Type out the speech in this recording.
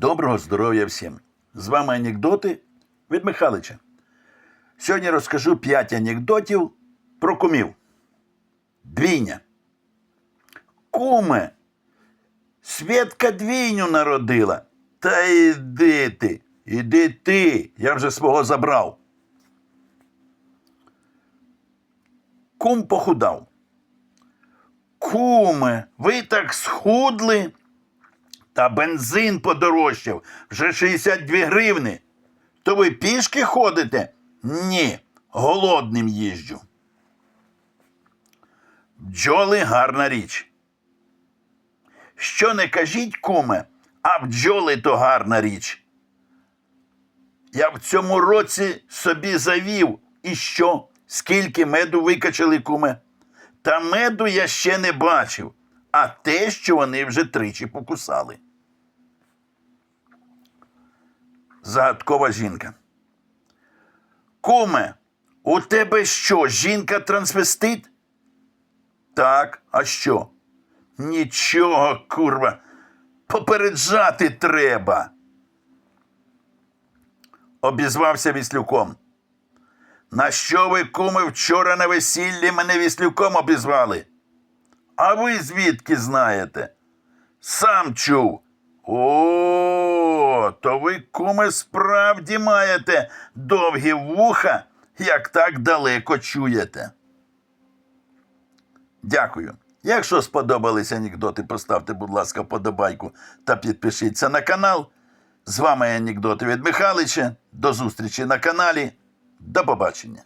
Доброго здоров'я всім! З вами анекдоти від Михалича. Сьогодні розкажу 5 анекдотів про кумів. Двійня. Куме, Свєтка двійню народила. Та іди ти, іди ти, я вже свого забрав. Кум похудав. Куме, ви так схудли. Та бензин подорожчав вже 62 гривни. То ви пішки ходите? Ні, голодним їжджу. Бджоли гарна річ. Що не кажіть, куме, а бджоли то гарна річ. Я в цьому році собі завів. І що? Скільки меду викачали, куме? Та меду я ще не бачив, а те, що вони вже тричі покусали. Загадкова жінка. Куме, у тебе що, жінка трансвестит? Так, а що? Нічого, курва. Попереджати треба. Обізвався віслюком. На що ви, куми, вчора на весіллі мене віслюком обізвали? А ви звідки знаєте? Сам чув. О, то ви, куме, справді маєте довгі вуха, як так далеко чуєте. Дякую. Якщо сподобались анекдоти, поставте, будь ласка, вподобайку та підпишіться на канал. З вами анекдоти від Михалича. До зустрічі на каналі. До побачення.